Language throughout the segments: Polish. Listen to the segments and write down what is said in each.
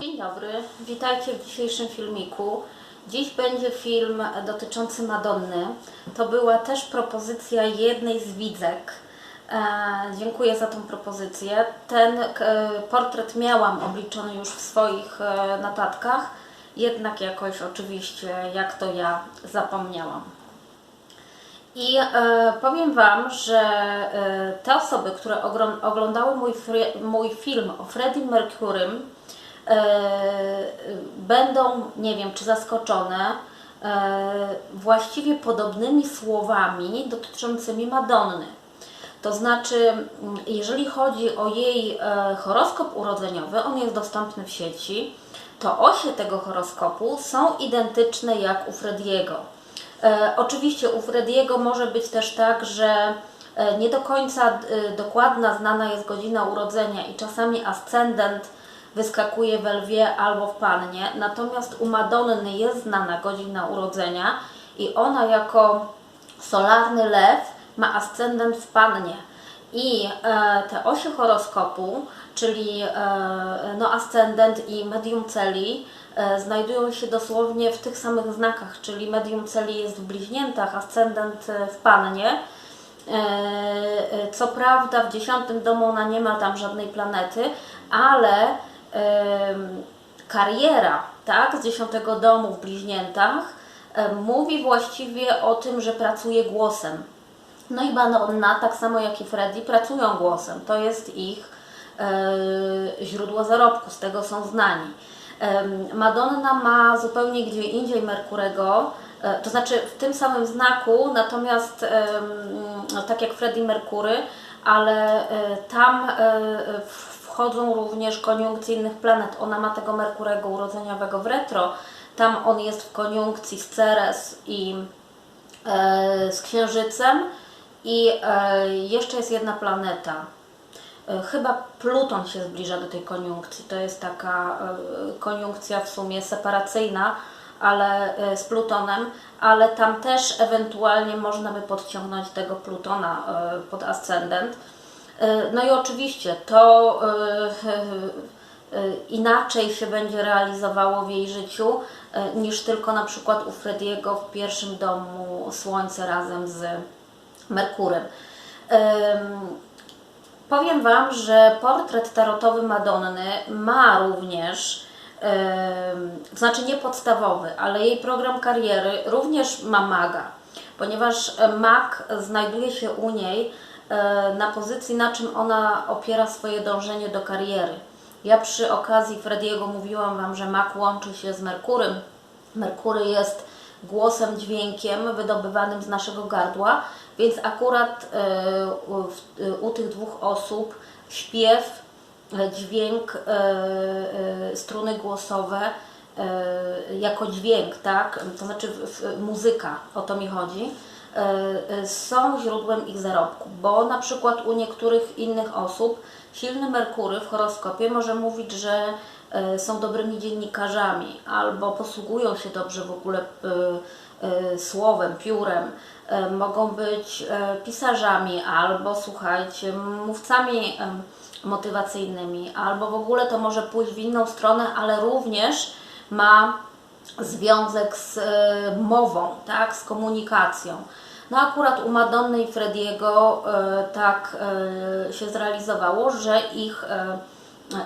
Dzień dobry, witajcie w dzisiejszym filmiku. Dziś będzie film dotyczący Madonny. To była też propozycja jednej z widzek. E, dziękuję za tą propozycję. Ten e, portret miałam obliczony już w swoich e, notatkach, jednak jakoś oczywiście, jak to ja, zapomniałam. I e, powiem Wam, że e, te osoby, które oglądały mój, mój film o Freddie Mercurym, będą, nie wiem, czy zaskoczone e, właściwie podobnymi słowami dotyczącymi Madonny. To znaczy, mm, jeżeli chodzi o jej e, horoskop urodzeniowy, on jest dostępny w sieci, to osie tego horoskopu są identyczne jak u Frediego. E, oczywiście u Frediego może być też tak, że e, nie do końca e, dokładna znana jest godzina urodzenia i czasami ascendent wyskakuje we lwie albo w pannie, natomiast u Madonny jest znana godzina urodzenia i ona jako solarny lew ma ascendent w pannie. I e, te osie horoskopu, czyli e, no, ascendent i medium celi, e, znajdują się dosłownie w tych samych znakach, czyli medium celi jest w bliźniętach, ascendent e, w pannie. E, e, Co prawda w dziesiątym domu ona nie ma tam żadnej planety, ale kariera tak, z dziesiątego domu w bliźniętach mówi właściwie o tym, że pracuje głosem. No i Madonna, tak samo jak i Freddy, pracują głosem. To jest ich e, źródło zarobku, z tego są znani. Madonna ma zupełnie gdzie indziej Merkurego, e, to znaczy w tym samym znaku, natomiast no, tak jak Freddie Merkury, ale e, tam e, wchodzą również koniunkcje innych planet. Ona ma tego Merkurego urodzeniowego w retro, tam on jest w koniunkcji z Ceres i e, z Księżycem i e, jeszcze jest jedna planeta. E, Chyba Pluton się zbliża do tej koniunkcji. To jest taka e, koniunkcja w sumie separacyjna, ale e, z Plutonem, ale tam też ewentualnie można by podciągnąć tego Plutona e, pod ascendent. E, No i oczywiście to e, e, inaczej się będzie realizowało w jej życiu niż tylko na przykład u Frediego w pierwszym domu Słońce razem z Merkurem. Em, Powiem Wam, że portret tarotowy Madonny ma również, to znaczy nie podstawowy, ale jej program kariery również ma maga, ponieważ mag znajduje się u niej na pozycji, na czym ona opiera swoje dążenie do kariery. Ja przy okazji Frediego mówiłam Wam, że mag łączy się z Merkurym. Merkury jest głosem, dźwiękiem wydobywanym z naszego gardła, więc akurat e, e, u tych dwóch osób śpiew, e, dźwięk, e, e, struny głosowe e, jako dźwięk, tak? To znaczy muzyka, o to mi chodzi, e, e, są źródłem ich zarobku, bo na przykład u niektórych innych osób silny Merkury w horoskopie może mówić, że e, są dobrymi dziennikarzami albo posługują się dobrze w ogóle e, e, słowem, piórem, e, mogą być e, pisarzami albo słuchajcie, mówcami motywacyjnymi, albo w ogóle to może pójść w inną stronę, ale również ma związek z e, mową, tak, z komunikacją. No akurat u Madonny i Frediego e, tak e, się zrealizowało, że ich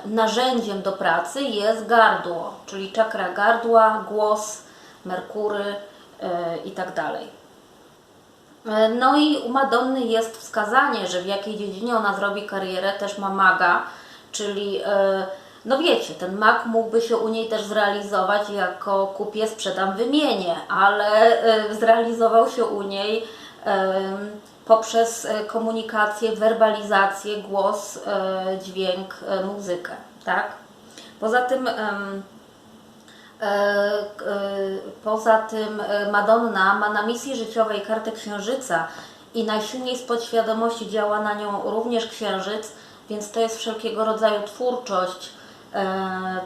narzędziem do pracy jest gardło, czyli czakra gardła, głos, Merkury i tak dalej. No i u Madonny jest wskazanie, że w jakiej dziedzinie ona zrobi karierę, też ma maga, czyli no wiecie, ten mag mógłby się u niej też zrealizować jako kupię, sprzedam, wymienię, ale e, zrealizował się u niej em, poprzez e, komunikację, werbalizację, głos, dźwięk, muzykę, tak? Poza tym E, e, Poza tym e, Madonna ma na misji życiowej kartę księżyca i najsilniej z podświadomości działa na nią również księżyc, więc to jest wszelkiego rodzaju twórczość,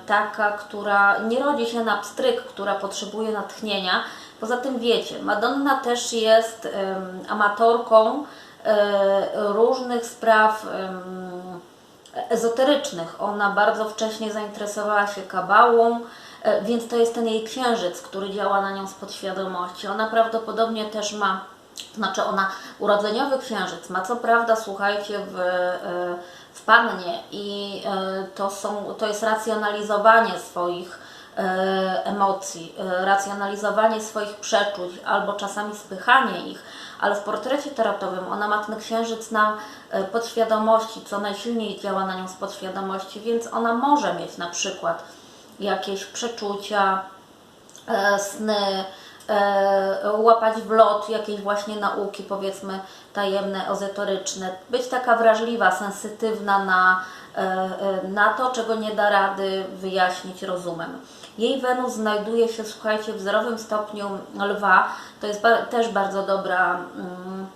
taka, która nie rodzi się na pstryk, która potrzebuje natchnienia. Poza tym wiecie, Madonna też jest amatorką e, różnych spraw ezoterycznych. Ona bardzo wcześnie zainteresowała się kabałą, e, więc to jest ten jej księżyc, który działa na nią z podświadomości. Ona prawdopodobnie też ma, znaczy ona urodzeniowy księżyc ma co prawda, słuchajcie, w, e, w pannie i e, to, są, to jest racjonalizowanie swoich e, emocji, e, racjonalizowanie swoich przeczuć albo czasami spychanie ich, ale w portrecie tarotowym ona ma ten księżyc na podświadomości, co najsilniej działa na nią z podświadomości, więc ona może mieć na przykład jakieś przeczucia, sny, łapać w lot jakieś właśnie nauki, powiedzmy tajemne, ezoteryczne, być taka wrażliwa, sensytywna na, e, e, na to, czego nie da rady wyjaśnić rozumem. Jej Wenus znajduje się, słuchajcie, w zerowym stopniu lwa. To jest też bardzo dobra mm,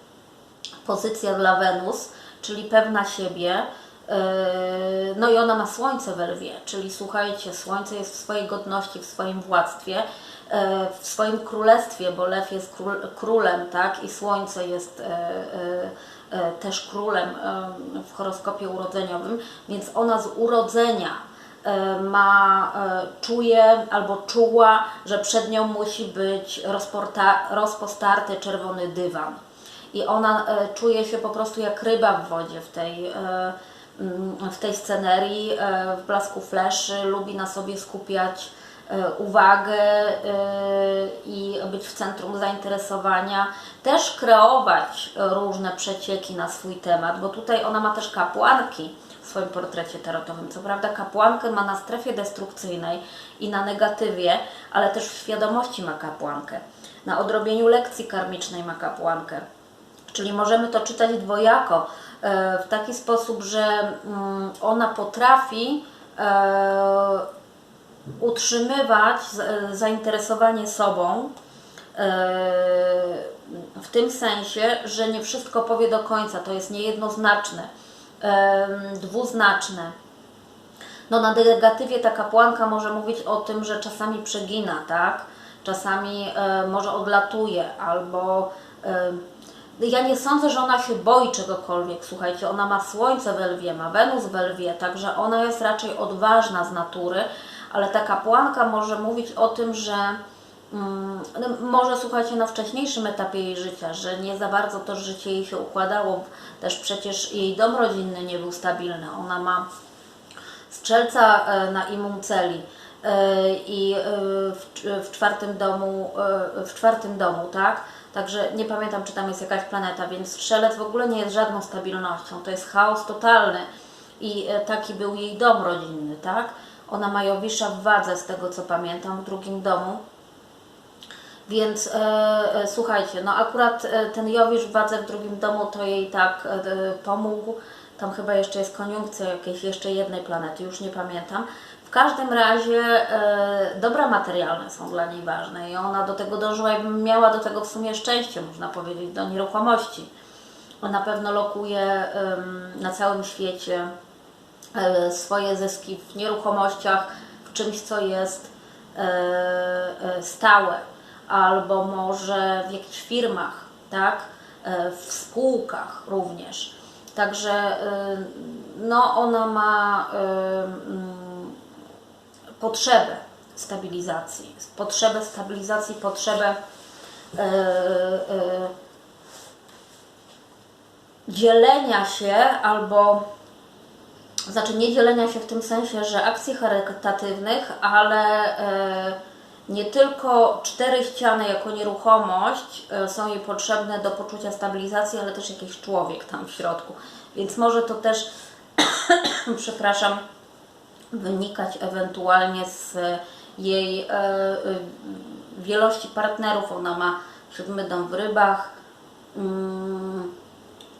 pozycja dla Wenus, czyli pewna siebie. No i ona ma słońce we lwie, czyli słuchajcie, słońce jest w swojej godności, w swoim władztwie, w swoim królestwie, bo lew jest król, królem, tak, i słońce jest yy, yy, też królem w horoskopie urodzeniowym, więc ona z urodzenia ma, czuje albo czuła, że przed nią musi być rozporta, rozpostarty czerwony dywan. I ona e, czuje się po prostu jak ryba w wodzie w tej, e, mm, w tej scenerii, e, w blasku fleszy, lubi na sobie skupiać e, uwagę e, i być w centrum zainteresowania, też kreować e, różne przecieki na swój temat, bo tutaj ona ma też kapłanki w swoim portrecie tarotowym. Co prawda kapłankę ma na strefie destrukcyjnej i na negatywie, ale też w świadomości ma kapłankę. Na odrobieniu lekcji karmicznej ma kapłankę. Czyli możemy to czytać dwojako, e, w taki sposób, że mm, ona potrafi e, utrzymywać e, zainteresowanie sobą e, w tym sensie, że nie wszystko powie do końca, to jest niejednoznaczne, em, dwuznaczne. No na negatywie ta kapłanka może mówić o tym, że czasami przegina, tak? Czasami e, może odlatuje, albo e, ja nie sądzę, że ona się boi czegokolwiek, słuchajcie, ona ma słońce we lwie, ma Wenus we lwie, także ona jest raczej odważna z natury, ale ta kapłanka może mówić o tym, że no, może słuchajcie na wcześniejszym etapie jej życia, że nie za bardzo to życie jej się układało, też przecież jej dom rodzinny nie był stabilny, ona ma strzelca e, na imum celi. E, i e, w, czwartym domu, w czwartym domu, tak? Także nie pamiętam, czy tam jest jakaś planeta, więc strzelec w ogóle nie jest żadną stabilnością, to jest chaos totalny. I taki był jej dom rodzinny, tak? Ona ma Jowisza w wadze, z tego co pamiętam, w drugim domu. Więc e, e, słuchajcie, no akurat e, ten Jowisz w wadze w drugim domu to jej tak e, e, pomógł. Tam chyba jeszcze jest koniunkcja jakiejś jeszcze jednej planety, już nie pamiętam. W każdym razie e, dobra materialne są dla niej ważne i ona do tego dążyła i miała do tego w sumie szczęście, można powiedzieć, do nieruchomości. On na pewno lokuje em, na całym świecie e, swoje zyski w nieruchomościach, w czymś, co jest e, e, stałe, albo może w jakichś firmach, tak? E, w spółkach również. Także e, no, ona ma e, mm, potrzebę stabilizacji, potrzebę stabilizacji, potrzebę e, e, dzielenia się albo znaczy nie dzielenia się w tym sensie, że akcji charytatywnych, ale e, nie tylko cztery ściany jako nieruchomość e, są jej potrzebne do poczucia stabilizacji, ale też jakiś człowiek tam w środku. Więc może to też, przepraszam, wynikać ewentualnie z jej e, wielości partnerów. Ona ma siódmy dom w rybach.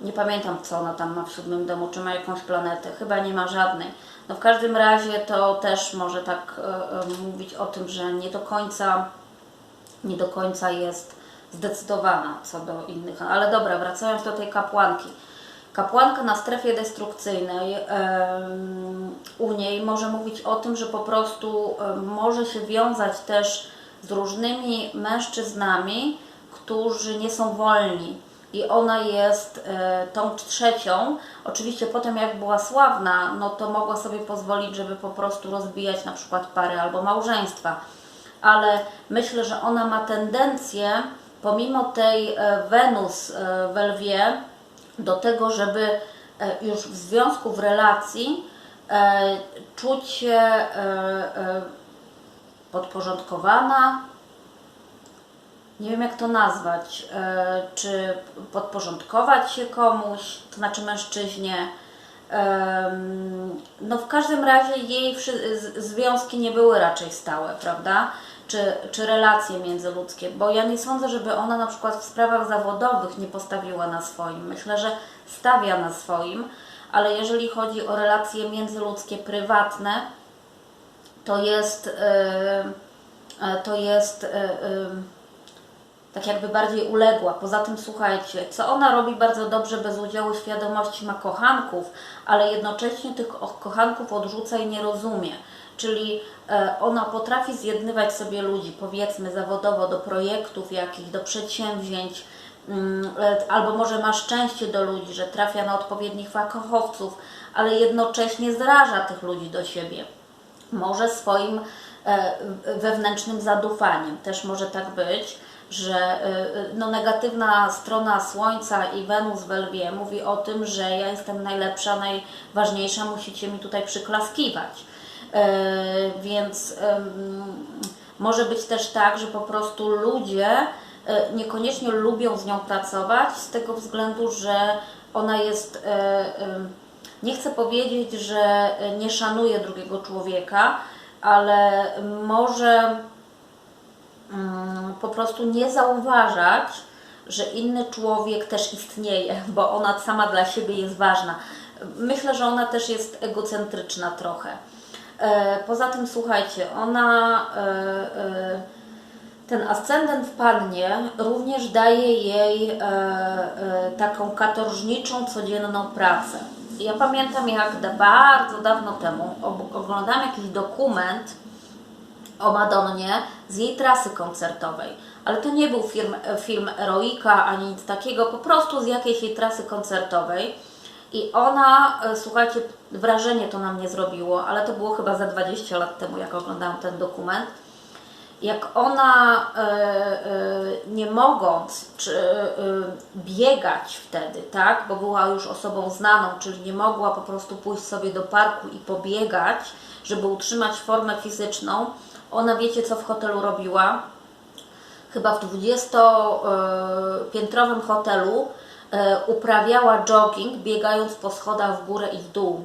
Nie pamiętam, co ona tam ma w siódmym domu, czy ma jakąś planetę. Chyba nie ma żadnej. No w każdym razie to też może tak e, e, mówić o tym, że nie do końca nie do końca jest zdecydowana co do innych. Ale dobra, wracając do tej kapłanki. Kapłanka na strefie destrukcyjnej em, u niej może mówić o tym, że po prostu em, może się wiązać też z różnymi mężczyznami, którzy nie są wolni, i ona jest e, tą trzecią. Oczywiście potem jak była sławna, no to mogła sobie pozwolić, żeby po prostu rozbijać na przykład pary albo małżeństwa. Ale myślę, że ona ma tendencję, pomimo tej e, Wenus e, w Lwie, do tego, żeby e, już w związku, w relacji czuć się podporządkowana, nie wiem jak to nazwać, e, czy podporządkować się komuś, to znaczy mężczyźnie. No w każdym razie jej związki nie były raczej stałe, prawda? Czy, czy relacje międzyludzkie, bo ja nie sądzę, żeby ona na przykład w sprawach zawodowych nie postawiła na swoim. Myślę, że stawia na swoim, ale jeżeli chodzi o relacje międzyludzkie, prywatne, to jest, e, e, to jest tak jakby bardziej uległa. Poza tym słuchajcie, co ona robi bardzo dobrze bez udziału świadomości ma kochanków, ale jednocześnie tych kochanków odrzuca i nie rozumie. Czyli e, ona potrafi zjednywać sobie ludzi, powiedzmy zawodowo, do projektów jakichś, do przedsięwzięć, mm, e, albo może ma szczęście do ludzi, że trafia na odpowiednich fachowców, ale jednocześnie zraża tych ludzi do siebie może swoim e, wewnętrznym zadufaniem. Też może tak być, że e, no, negatywna strona Słońca i Wenus w Lwie mówi o tym, że ja jestem najlepsza, najważniejsza, musicie mi tutaj przyklaskiwać. E, Więc może być też tak, że po prostu ludzie niekoniecznie lubią z nią pracować z tego względu, że ona jest nie chcę powiedzieć, że nie szanuje drugiego człowieka, ale może po prostu nie zauważać, że inny człowiek też istnieje, bo ona sama dla siebie jest ważna. Myślę, że ona też jest egocentryczna trochę. E, Poza tym, słuchajcie, ona. e, ten ascendent w Pannie również daje jej taką katorżniczą, codzienną pracę. Ja pamiętam, jak da, bardzo dawno temu oglądałam jakiś dokument o Madonnie z jej trasy koncertowej. Ale to nie był film, film Eroika ani nic takiego, po prostu z jakiejś jej trasy koncertowej. I ona, e, słuchajcie, wrażenie to na mnie zrobiło, ale to było chyba za 20 lat temu, jak oglądałam ten dokument jak ona e, e, nie mogąc czy, biegać wtedy, tak, bo była już osobą znaną, czyli nie mogła po prostu pójść sobie do parku i pobiegać, żeby utrzymać formę fizyczną, ona wiecie co w hotelu robiła? Chyba w 20-piętrowym hotelu e, uprawiała jogging, biegając po schodach w górę i w dół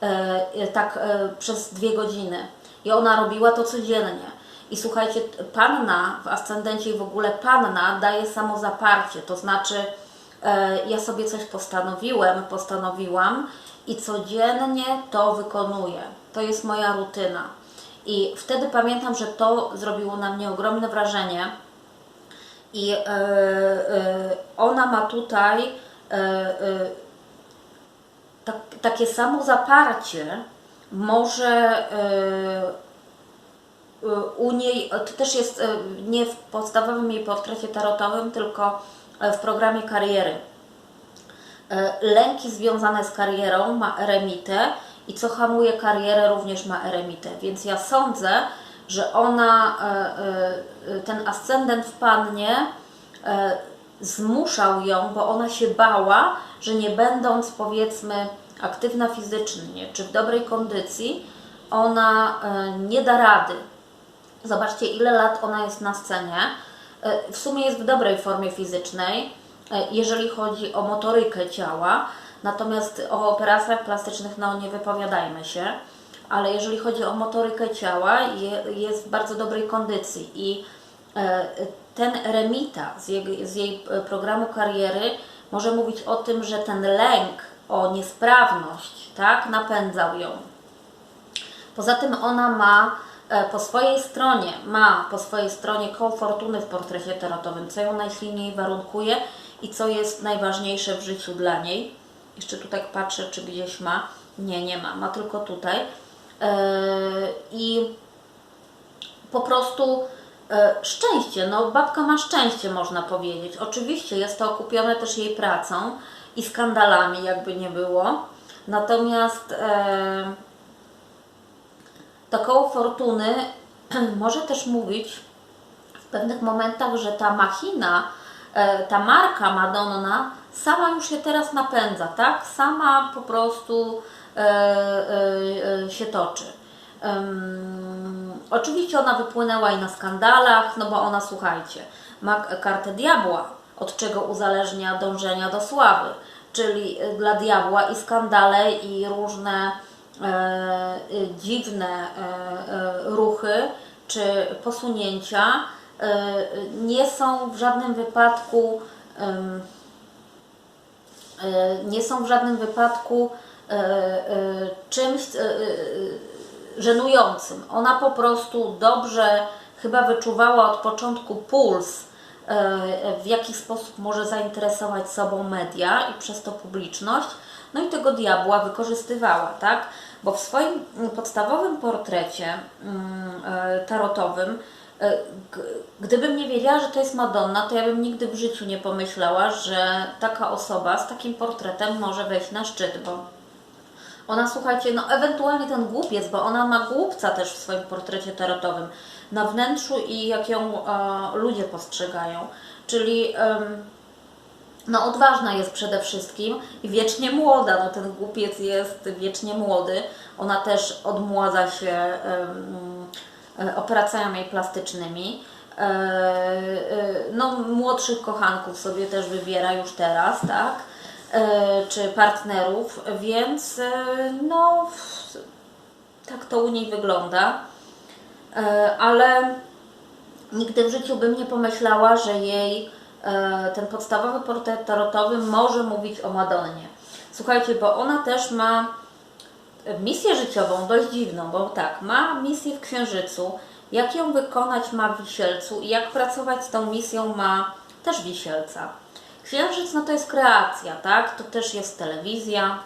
e, tak e, przez dwie godziny. I ona robiła to codziennie. I słuchajcie, panna w ascendencie i w ogóle panna daje samozaparcie, to znaczy ja sobie coś postanowiłem, postanowiłam i codziennie to wykonuję. To jest moja rutyna. I wtedy pamiętam, że to zrobiło na mnie ogromne wrażenie. I e, e, ona ma tutaj e, e, tak, takie samo zaparcie może e, e, u niej, to też jest e, nie w podstawowym jej portrecie tarotowym, tylko w programie kariery. Lęki związane z karierą ma eremitę i co hamuje karierę również ma eremitę. Więc ja sądzę, że ona, e, e, ten ascendent w pannie e, zmuszał ją, bo ona się bała, że nie będąc powiedzmy aktywna fizycznie czy w dobrej kondycji, ona e, nie da rady. Zobaczcie, ile lat ona jest na scenie. E, W sumie jest w dobrej formie fizycznej, e, jeżeli chodzi o motorykę ciała, natomiast o operacjach plastycznych no, nie wypowiadajmy się, ale jeżeli chodzi o motorykę ciała, je, jest w bardzo dobrej kondycji i e, ten remita z jej, z jej e, programu kariery może mówić o tym, że ten lęk o niesprawność tak, napędzał ją. Poza tym ona ma e, po swojej stronie, ma po swojej stronie koło fortuny w portrecie tarotowym, co ją najsilniej warunkuje i co jest najważniejsze w życiu dla niej. Jeszcze tutaj patrzę, czy gdzieś ma. Nie, nie ma, ma tylko tutaj. E, I po prostu E, Szczęście, no babka ma szczęście, można powiedzieć. Oczywiście jest to okupione też jej pracą i skandalami, jakby nie było. Natomiast e, to koło fortuny może też mówić w pewnych momentach, że ta machina, e, ta marka Madonna sama już się teraz napędza, tak? Sama po prostu e, e, e, się toczy. Ym, oczywiście ona wypłynęła i na skandalach, no bo ona, słuchajcie, ma kartę diabła, od czego uzależnia dążenia do sławy, czyli y, dla diabła i skandale i różne e, y, dziwne e, e, ruchy czy posunięcia e, nie są w żadnym wypadku e, nie są w żadnym wypadku e, e, czymś e, e, żenującym. Ona po prostu dobrze chyba wyczuwała od początku puls, e, w jaki sposób może zainteresować sobą media i przez to publiczność. No i tego diabła wykorzystywała, tak? Bo w swoim podstawowym portrecie mm, e, tarotowym E, Gdybym nie wiedziała, że to jest Madonna, to ja bym nigdy w życiu nie pomyślała, że taka osoba z takim portretem może wejść na szczyt, bo ona, słuchajcie, no ewentualnie ten głupiec, bo ona ma głupca też w swoim portrecie tarotowym na wnętrzu i jak ją e, ludzie postrzegają. Czyli em, no odważna jest przede wszystkim i wiecznie młoda. No ten głupiec jest wiecznie młody. Ona też odmładza się e, operacjami plastycznymi. E, e, No, młodszych kochanków sobie też wybiera już teraz, tak? E, Czy partnerów, więc e, no, tak to u niej wygląda. E, Ale nigdy w życiu bym nie pomyślała, że jej e, ten podstawowy portret tarotowy może mówić o Madonnie. Słuchajcie, bo ona też ma misję życiową dość dziwną, bo tak, ma misję w Księżycu, jak ją wykonać ma w Wisielcu i jak pracować z tą misją ma też Wisielca. Księżyc no to jest kreacja, tak? To też jest telewizja,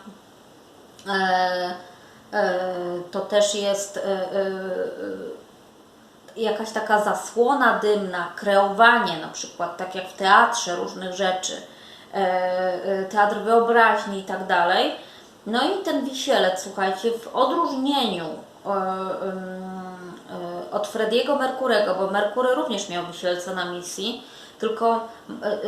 e, e, to też jest e, jakaś taka zasłona dymna, kreowanie na przykład, tak jak w teatrze różnych rzeczy, teatr wyobraźni i tak dalej. No i ten wisielec, słuchajcie, w odróżnieniu e, em, e, od Frediego Merkurego, bo Merkury również miał wisielca na misji, tylko e, e,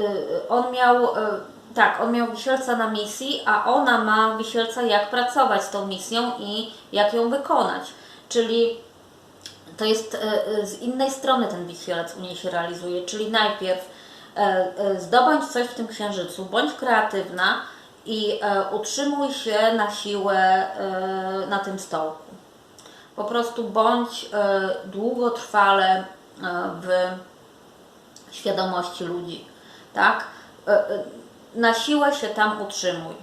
on miał, e, tak, on miał wisielca na misji, a ona ma wisielca jak pracować z tą misją i jak ją wykonać. Czyli to jest e, e, z innej strony ten wisielec u niej się realizuje, czyli najpierw e, e, zdobądź coś w tym księżycu, bądź kreatywna i e, utrzymuj się na siłę e, na tym stołku. Po prostu bądź e, długotrwale w świadomości ludzi, tak? Na siłę się tam utrzymuj.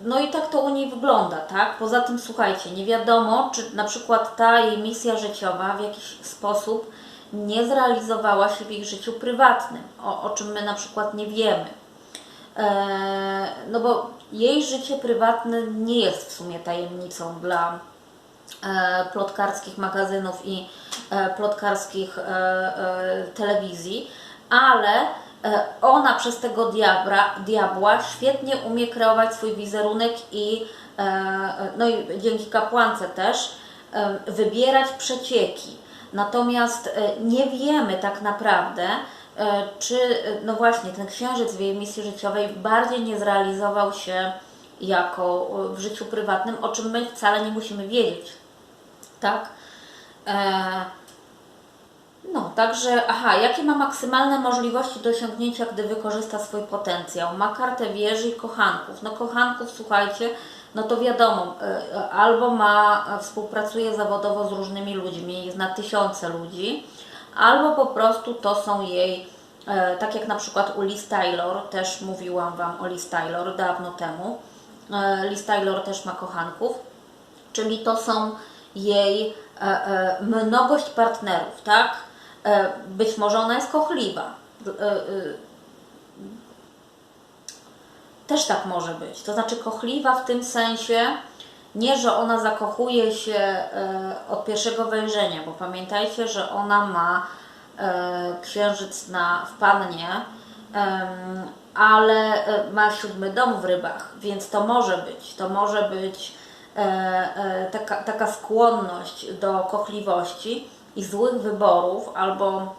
No i tak to u niej wygląda, tak? Poza tym, słuchajcie, nie wiadomo, czy na przykład ta jej misja życiowa w jakiś sposób nie zrealizowała się w ich życiu prywatnym, o, o czym my na przykład nie wiemy. E, No bo jej życie prywatne nie jest w sumie tajemnicą dla e, plotkarskich magazynów i e, plotkarskich telewizji, ale ona przez tego diabra, diabła świetnie umie kreować swój wizerunek i, no i dzięki kapłance też wybierać przecieki. Natomiast nie wiemy tak naprawdę, czy e, no właśnie ten księżyc w jej misji życiowej bardziej nie zrealizował się jako e, w życiu prywatnym, o czym my wcale nie musimy wiedzieć. Tak? E, no, także, aha, jakie ma maksymalne możliwości do osiągnięcia, gdy wykorzysta swój potencjał? Ma kartę wieży i kochanków. No, kochanków, słuchajcie, no to wiadomo, e, albo ma, e, współpracuje zawodowo z różnymi ludźmi, zna tysiące ludzi, albo po prostu to są jej, e, tak jak na przykład u Liz Taylor, też mówiłam Wam o Liz Taylor dawno temu, e, Liz Taylor też ma kochanków, czyli to są jej e, mnogość partnerów, tak? Być może ona jest kochliwa. Też tak może być. To znaczy kochliwa w tym sensie Nie, że ona zakochuje się e, od pierwszego wejrzenia, bo pamiętajcie, że ona ma e, księżyc na w pannie, ale e, ma siódmy dom w rybach, więc to może być. To może być taka, taka skłonność do kochliwości i złych wyborów, albo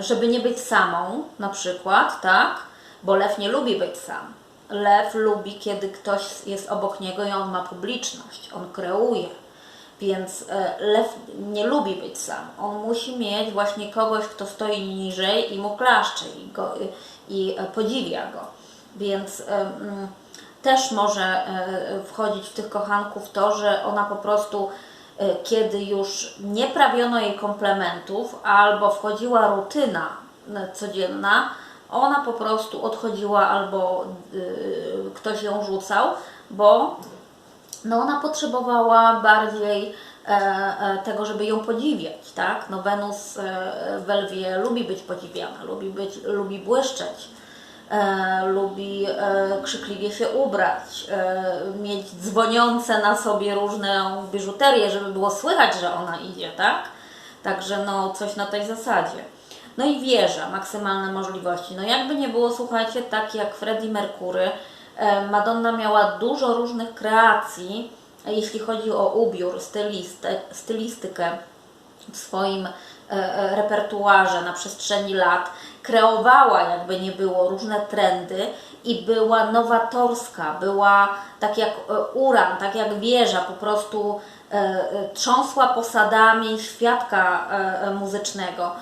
żeby nie być samą, na przykład, tak? Bo lew nie lubi być sam. Lew lubi, kiedy ktoś jest obok niego i on ma publiczność, on kreuje. Więc e, lew nie lubi być sam. On musi mieć właśnie kogoś, kto stoi niżej i mu klaszcze i, go, i, e, podziwia go. Więc mm, też może wchodzić w tych kochanków to, że ona po prostu kiedy już nie prawiono jej komplementów albo wchodziła rutyna codzienna, ona po prostu odchodziła albo y, ktoś ją rzucał, bo no ona potrzebowała bardziej e, e, tego, żeby ją podziwiać, tak? No Wenus e, w Lwie lubi być podziwiana, lubi, być, lubi błyszczeć, e, lubi e, krzykliwie się ubrać, e, mieć dzwoniące na sobie różne biżuterię, żeby było słychać, że ona idzie, tak? Także no coś na tej zasadzie. No i wieża, maksymalne możliwości. No jakby nie było, słuchajcie, tak jak Freddie Mercury, e, Madonna miała dużo różnych kreacji, e, jeśli chodzi o ubiór, stylistę, stylistykę w swoim e, repertuarze na przestrzeni lat. Kreowała, jakby nie było, różne trendy i była nowatorska, była tak jak uran, tak jak wieża, po prostu trząsła posadami świadka muzycznego,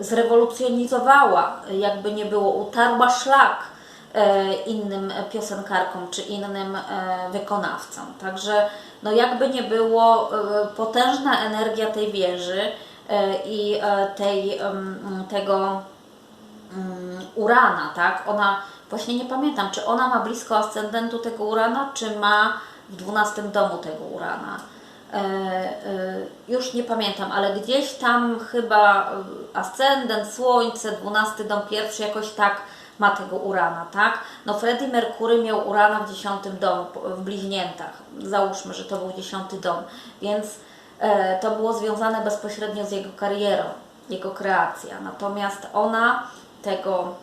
zrewolucjonizowała, jakby nie było, utarła szlak e, innym piosenkarkom czy innym e, wykonawcom. Także no jakby nie było, e, potężna energia tej wieży e, i e, tej, tego mm, Urana, tak? Ona, właśnie nie pamiętam, czy ona ma blisko ascendentu tego Urana, czy ma w 12 domu tego Urana. E, e, już nie pamiętam, ale gdzieś tam chyba e, ascendent, słońce, 12 dom pierwszy, jakoś tak ma tego Urana, tak? No Freddie Mercury miał Urana w 10 domu, w bliźniętach. Załóżmy, że to był 10 dom, więc to było związane bezpośrednio z jego karierą, jego kreacja. Natomiast ona tego,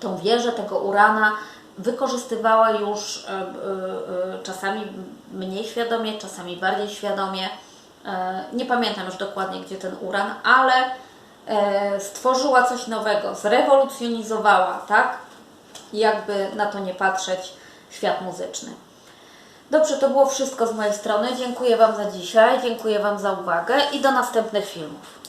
tą wieżę, tego Urana wykorzystywała już e, e, e, czasami mniej świadomie, czasami bardziej świadomie. Nie pamiętam już dokładnie, gdzie ten Uran, ale stworzyła coś nowego, zrewolucjonizowała, tak? Jakby na to nie patrzeć, świat muzyczny. Dobrze, to było wszystko z mojej strony. Dziękuję Wam za dzisiaj, dziękuję Wam za uwagę i do następnych filmów.